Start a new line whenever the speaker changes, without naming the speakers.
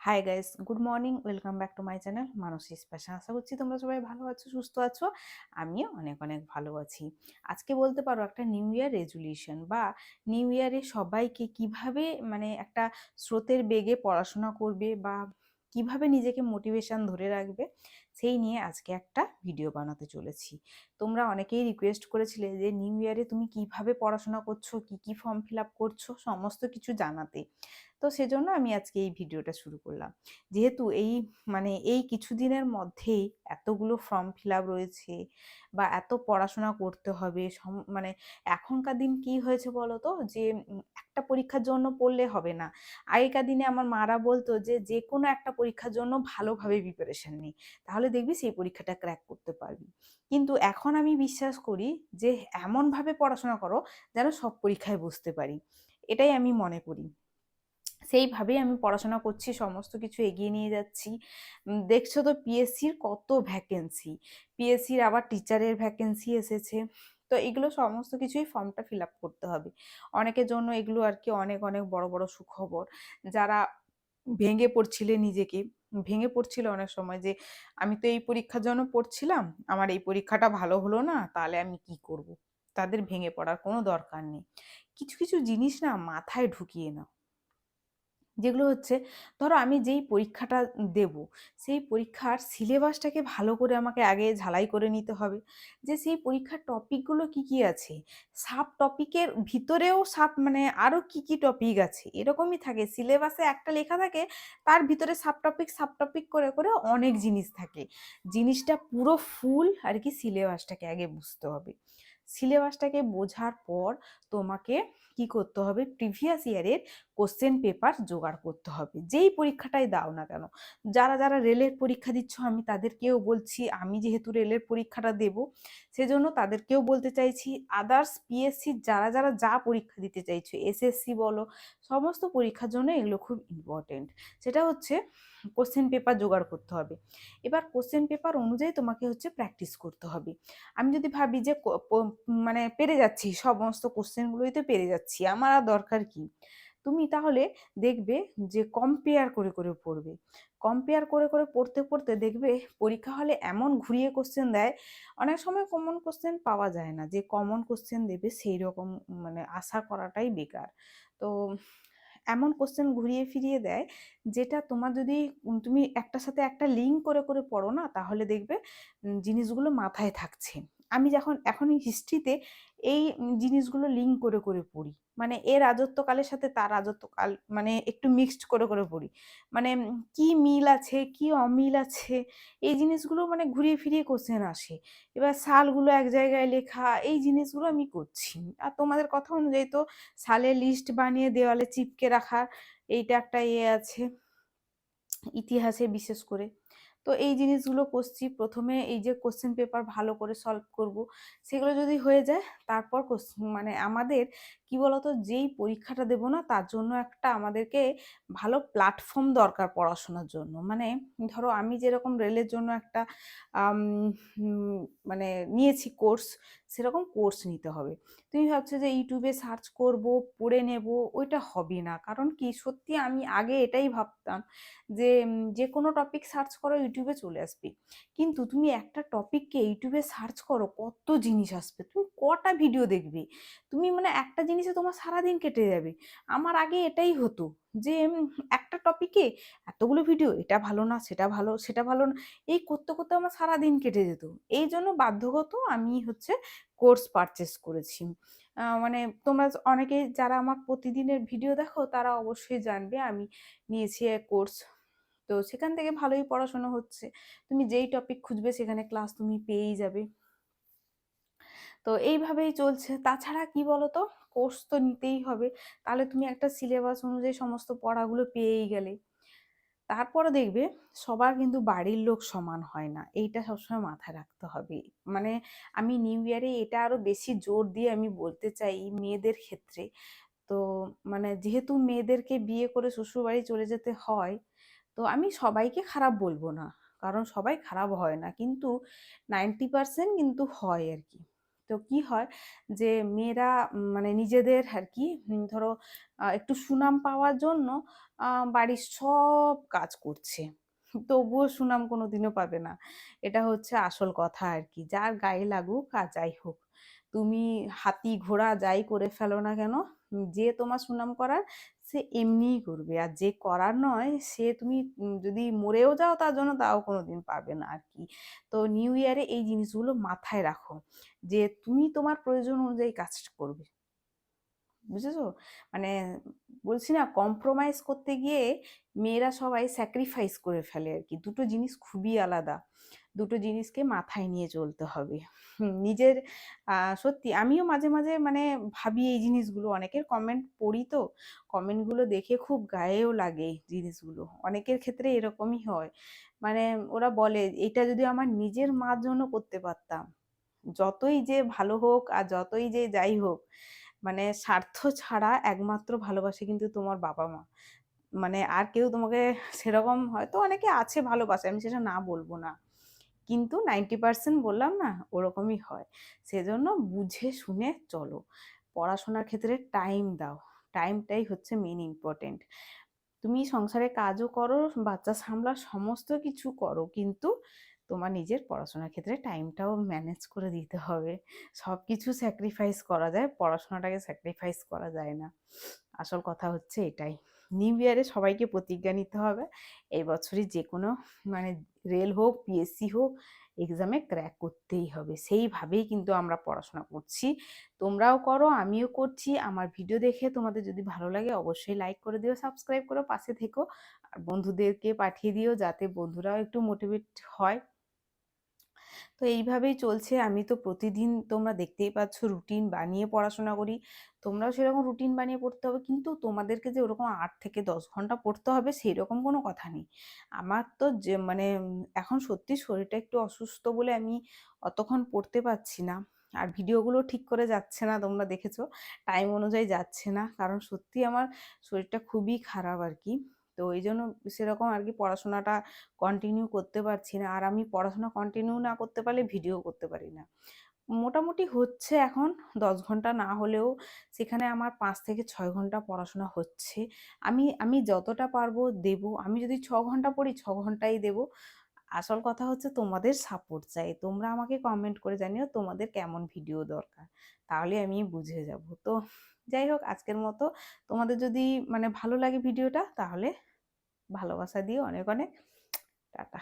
Hi guys good morning welcome back to my channel Mansi special আশা করছি তোমরা সবাই ভালো আছো, সুস্থ আছো, আমিও অনেক অনেক ভালো আছি। আজকে বলতে পারো একটা নিউ ইয়ার রেজুলিউশন বা নিউ ইয়ারে সবাইকে কীভাবে মানে একটা স্রোতের বেগে পড়াশোনা করবে বা কীভাবে নিজেকে মোটিভেশান ধরে রাখবে সেই নিয়ে আজকে একটা ভিডিও বানাতে চলেছি। তোমরা অনেকেই রিকোয়েস্ট করেছিলে যে নিউ ইয়ারে তুমি কীভাবে পড়াশোনা করছ? কি কি ফর্ম ফিল আপ করছ? সমস্ত কিছু জানাতে। তো সেজন্য আমি আজকে এই ভিডিওটা শুরু করলাম। যেহেতু এই মানে এই কিছুদিনের মধ্যেই এতগুলো ফর্ম ফিল আপ রয়েছে বা এত পড়াশোনা করতে হবে মানে এখনকার দিন কি হয়েছে বলো তো যে, একটা পরীক্ষার জন্য পড়লে হবে না। আগেকার দিনে আমার মারা বলতো যে যে কোনো একটা পরীক্ষার জন্য ভালোভাবে প্রিপারেশন নিই তাহলে দেখবি সেই পরীক্ষাটা ক্র্যাক করতে পারবি। কিন্তু এখন আমি বিশ্বাস করি যে এমনভাবে পড়াশোনা করো যেন সব পরীক্ষায় বসতে পারি। এটাই আমি মনে করি। সেইভাবেই আমি পড়াশোনা করছি, সমস্ত কিছু এগিয়ে নিয়ে যাচ্ছি। দেখছ তো পিএসসির কত ভ্যাকেন্সি পিএসসির আবার টিচারের ভ্যাকেন্সি এসেছে। তো এগুলো সমস্ত কিছুই ফর্মটা ফিল আপ করতে হবে। অনেকের জন্য এগুলো আর কি অনেক অনেক বড় বড় সুখবর। যারা ভেঙে পড়ছিলে নিজেকে ভেঙে পড়ছিল অনেক সময় যে, আমি তো এই পরীক্ষার জন্য পড়ছিলাম, আমার এই পরীক্ষাটা ভালো হলো না, তাহলে আমি কি করব। তাদের ভেঙে পড়ার কোনো দরকার নেই কিছু কিছু জিনিস না মাথায় ঢুকিয়ে নাও যেগুলো হচ্ছে, ধরো আমি যেই পরীক্ষাটা দেব, সেই পরীক্ষার সিলেবাসটাকে ভালো করে আমাকে আগে ঝালাই করে নিতে হবে। যে সেই পরীক্ষার টপিকগুলো কি কি আছে, সাব টপিকের ভিতরেও সাব মানে আরও কি কি টপিক আছে, এরকমই থাকে। সিলেবাসে একটা লেখা থাকে, তার ভিতরে সাব টপিক সাব টপিক করে করে অনেক জিনিস থাকে। জিনিসটা পুরো ফুল আর কি সিলেবাসটাকে আগে বুঝতে হবে। সিলেবাসটাকে বোঝার পর তোমাকে কি করতে হবে? প্রিভিয়াস ইয়ারের কোশ্চেন পেপার জোগাড় করতে হবে। যেই পরীক্ষাটাই দাও না কেন, যারা যারা রেলের পরীক্ষা দিচ্ছ, আমি তাদেরকেও বলছি, আমি যেহেতু রেলের পরীক্ষাটা দেব, সেজন্য তাদেরকেও বলতে চাইছি আদার্স পিএসসি যারা যারা যা পরীক্ষা দিতে চাইছো এসএসসি বলো, সমস্ত পরীক্ষার জন্য এগুলো খুব ইম্পর্টেন্ট সেটা হচ্ছে কোশ্চেন পেপার জোগাড় করতে হবে। এবার কোশ্চেন পেপার অনুযায়ী তোমাকে হচ্ছে প্র্যাকটিস করতে হবে। আমি যদি ভাবি যে মানে পেরে যাচ্ছি, সমস্ত কোশ্চেনগুলোই তো পেরে যাচ্ছি আমার আর দরকার কি? তুমি তাহলে দেখবে যে কম্পেয়ার করে করে পড়বে। কম্পেয়ার করে করে পড়তে পড়তে দেখবে পরীক্ষা হলে এমন ঘুরিয়ে কোশ্চেন দেয়, অনেক সময় কমন কোশ্চেন পাওয়া যায় না, যে কমন কোশ্চেন দেবে সেই রকম মানে আশা করাটাই বেকার। তো এমন কোশ্চেন ঘুরিয়ে ফিরিয়ে দেয়, যেটা তোমার যদি তুমি একটার সাথে একটা লিঙ্ক করে করে পড়ো না, তাহলে দেখবে জিনিসগুলো মাথায় থাকছে। আমি যখন এখন হিস্ট্রিতে এই জিনিসগুলো লিঙ্ক করে করে পড়ি। মানে এ রাজত্বকালের সাথে তার রাজত্বকাল মানে একটু মিক্সড করে করে পড়ি। মানে কি মিল আছে, কি অমিল আছে, এই জিনিসগুলো মানে ঘুরিয়ে ফিরিয়ে কোশ্চেন আসে। এবার সালগুলো এক জায়গায় লেখা, এই জিনিসগুলো আমি করছি। আর তোমাদের কথা অনুযায়ী তো সালের লিস্ট বানিয়ে দেওয়ালে চিপকে রাখার এইটা একটা ইয়ে আছে। ইতিহাসে বিশেষ করে। তো এই জিনিসগুলো করছি। প্রথমে এই যে কোশ্চেন পেপার ভালো করে সলভ করব, সেগুলো যদি হয়ে যায়, তারপর মানে আমাদের কি বলতো, যেই পরীক্ষাটা দেব না, তার জন্য একটা আমাদেরকে ভালো প্ল্যাটফর্ম দরকার পড়াশোনার জন্য। মানে ধরো আমি যেরকম রেলের জন্য একটা মানে নিয়েছি কোর্স সেরকম কোর্স নিতে হবে। তুমি ভাবছ যে ইউটিউবে সার্চ করব, পড়ে নেব, ওইটা হবে না। কারণ কি? সত্যি আমি আগে এটাই ভাবতাম যে যে কোনো টপিক সার্চ করো ইউটিউবে চলে আসবে। কিন্তু তুমি একটা টপিককে ইউটিউবে সার্চ করো, কত জিনিস আসবে? তুমি কটা ভিডিও দেখবে? তুমি মানে একটা জিনিসে তোমার সারাদিন কেটে যাবে। আমার আগে এটাই হতো যে একটা টপিকে এতগুলো ভিডিও এটা ভালো না, সেটা ভালো সেটা ভালো না, এই করতে করতে আমার সারাদিন কেটে যেত। এই জন্য বাধ্যগত আমি হচ্ছে কোর্স পারচেস করেছি। মানে তোমরা অনেকে যারা আমার প্রতিদিনের ভিডিও দেখো, তারা অবশ্যই জানবে আমি নিয়েছি কোর্স তো সেখান থেকে ভালোই পড়াশোনা হচ্ছে। তুমি যেই টপিক খুঁজবে, সেখানে ক্লাস তুমি পেয়েই যাবে। তো এইভাবেই চলছে। তাছাড়া কি বলতো? কোর্স তো নিতেই হবে। তাহলে তুমি একটা সিলেবাস অনুযায়ী সমস্ত পড়াগুলো পেয়েই গেলে। তারপরে দেখবে সবার কিন্তু বাড়ির লোক সমান হয় না। এইটা সবসময় মাথায় রাখতে হবে। মানে আমি নিউ ইয়ারে এটা আরও বেশি জোর দিয়ে আমি বলতে চাই মেয়েদের ক্ষেত্রে। তো মানে যেহেতু মেয়েদেরকে বিয়ে করে শ্বশুরবাড়ি চলে যেতে হয়, তো আমি সবাইকে খারাপ বলব না। কারণ সবাই খারাপ হয় না। কিন্তু নাইনটি পার্সেন্ট কিন্তু হয় আর কি। তো কি হয় যে, মেয়েরা মানে নিজেদের আর কি ধরো একটু সুনাম পাওয়ার জন্য বাড়ির সব কাজ করছে। তবুও সুনাম কোনো দিনও পাবে না। এটা হচ্ছে আসল কথা আর কি যার গায়ে লাগুক আর যাই হোক। তুমি হাতি ঘোড়া যাই করে ফেলো না কেন, যে তোমার সুনাম করার সে এমনিই করবে। আর যে করার নয়, সে তুমি যদি মরেও যাও, তার জন্য তাও কোনো দিন পাবে না আর কি। তো নিউ ইয়ারে এই জিনিসগুলো মাথায় রাখো যে তুমি তোমার প্রয়োজন অনুযায়ী কাজ করবে। বুঝেছ? মানে বলছি না কম্প্রোমাইজ করতে গিয়ে মেয়েরা সবাই স্যাক্রিফাইস করে ফেলে আর কি দুটো জিনিস খুবই আলাদা। দুটো জিনিসকে মাথায় নিয়ে চলতে হবে। নিজের সত্যি আমিও মাঝে মাঝে মানে ভাবি এই জিনিসগুলো। অনেকের কমেন্ট পড়ি তো কমেন্টগুলো দেখে খুব গায়েও লাগে জিনিসগুলো। অনেকের ক্ষেত্রে এরকমই হয়। মানে ওরা বলে, এটা যদি আমার নিজের মার জন্য করতে পারতাম, যতই যে ভালো হোক আর যতই যে যাই হোক মানে স্বার্থ ছাড়া একমাত্র ভালোবাসে কিন্তু তোমার বাবা মা। মানে আর কেউ তোমাকে সেরকম হয়তো অনেকে আছে ভালোবাসে, আমি সেটা না বলব না। কিন্তু নাইনটি পার্সেন্ট বললাম না, ওরকমই হয়। সেজন্য বুঝে শুনে চলো। পড়াশোনার ক্ষেত্রে টাইম দাও। টাইমটাই হচ্ছে মেন ইম্পর্টেন্ট তুমি সংসারে কাজও করো, বাচ্চা সামলা সমস্ত কিছু করো। কিন্তু তোমার নিজের পড়াশোনার ক্ষেত্রে টাইমটাও ম্যানেজ করে দিতে হবে। সব কিছু স্যাক্রিফাইস করা যায়, পড়াশোনাটাকে স্যাক্রিফাইস করা যায় না। আসল কথা হচ্ছে এটাই। নিউ ইয়ারে সবাইকে প্রতিজ্ঞা নিতে হবে। এই বছরই যে কোনো মানে রেল হোক পিএসসি হোক এক্সামে ক্র্যাক করতেই হবে। সেইভাবেই কিন্তু আমরা পড়াশোনা করছি। তোমরাও করো, আমিও করছি। আমার ভিডিও দেখে তোমাদের যদি ভালো লাগে অবশ্যই লাইক করে দিও সাবস্ক্রাইব করো, পাশে থেকো। আর বন্ধুদেরকে পাঠিয়ে দিও যাতে বন্ধুরাও একটু মোটিভেট হয়। তো এইভাবেই চলছে। আমি তো প্রতিদিন তোমরা দেখতেই পাচ্ছ রুটিন বানিয়ে পড়াশোনা করি। তোমরাও সেরকম রুটিন বানিয়ে পড়তে হবে। কিন্তু তোমাদেরকে যে ওরকম আট থেকে দশ ঘণ্টা পড়তে হবে সেই রকম কোনো কথা নেই। আমার তো যে মানে এখন সত্যি শরীরটা একটু অসুস্থ বলে আমি অতক্ষণ পড়তে পারছি না। আর ভিডিওগুলো ঠিক করে যাচ্ছে না তোমরা দেখেছ। টাইম অনুযায়ী যাচ্ছে না। কারণ সত্যি আমার শরীরটা খুবই খারাপ আর কি। তো এই জন্য সেরকম আর কি পড়াশোনাটা কন্টিনিউ করতে পারছি না। আর আমি পড়াশোনা কন্টিনিউ না করতে পারলে ভিডিও করতে পারি না। মোটামুটি হচ্ছে এখন দশ ঘণ্টা না হলেও সেখানে আমার পাঁচ থেকে ছয় ঘণ্টা পড়াশোনা হচ্ছে। আমি আমি যতটা পারব দেব। আমি যদি ছ ঘণ্টা পড়ি, ছ ঘন্টাই দেব। আসল কথা হচ্ছে তোমাদের সাপোর্ট চাই। তোমরা আমাকে কমেন্ট করে জানিও তোমাদের কেমন ভিডিও দরকার। তাহলে আমি বুঝে যাব। তো যাই হোক, আজকের মতো। তোমাদের যদি মানে ভালো লাগে ভিডিওটা তাহলে ভালোবাসা দিয়ে অনেক অনেক টাটা।